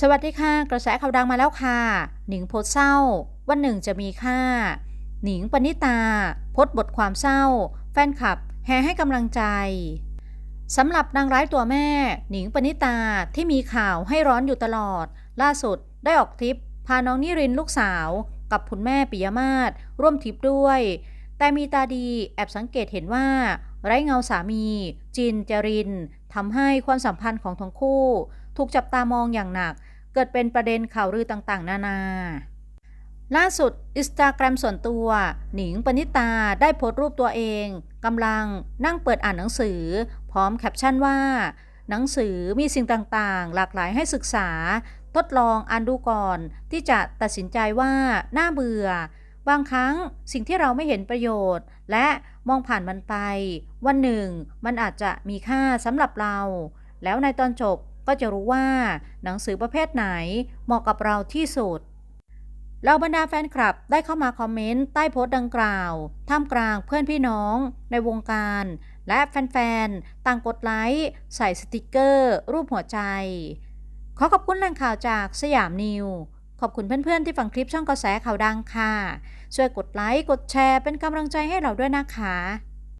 สวัสดีค่ะ กระแสข่าวดังมาแล้วค่ะ หนิงโพสเศร้า วันหนึ่งจะมีค่า หนิงปณิตาโพสบทความเศร้า แฟนคลับ แห่ให้กำลังใจสำหรับนางร้ายตัวแม่ หนิงปณิตาที่มีข่าวให้ร้อนอยู่ตลอด ล่าสุดได้ออกทริป พาน้องนิรินลูกสาว กับคุณแม่ปิยมาศร่วมทริปด้วย แต่มีตาดีแอบสังเกตเห็นว่า ไร้เงาสามี จินจรินทำให้ความสัมพันธ์ของทั้งคู่ ถูกจับตามองอย่างหนัก เกิดเป็นประเด็นข่าวลือต่างๆ นานา ล่าสุดอินสตาแกรมส่วนตัว หนิงปณิตาได้โพสต์รูปตัวเองกำลังนั่งเปิดอ่านหนังสือ พร้อมแคปชั่นว่า หนังสือมีสิ่งต่างๆ หลากหลายให้ศึกษา ทดลองอ่านดูก่อน ที่จะตัดสินใจว่าน่าเบื่อ บางครั้งสิ่งที่เราไม่เห็นประโยชน์ และมองผ่านมันไป วันหนึ่ง มันอาจจะมีค่าสำหรับเรา แล้วในตอนจบ ก็จะรู้ว่าหนังสือประเภทไหนเหมาะกับเราที่สุดเหล่าบรรดาแฟนคลับได้เข้ามาคอมเมนต์ใต้โพสต์ดังกล่าว ท่ามกลางเพื่อนพี่น้องในวงการ และแฟนๆ ต่างกดไลค์ใส่สติกเกอร์ รูปหัวใจ ขอขอบคุณแหล่งข่าวจากสยามนิว ขอบคุณเพื่อนๆ ที่ฟังคลิปช่องกระแสข่าวดังค่ะ ช่วยกดไลค์ กดแชร์เป็นกำลังใจให้เราด้วยนะคะ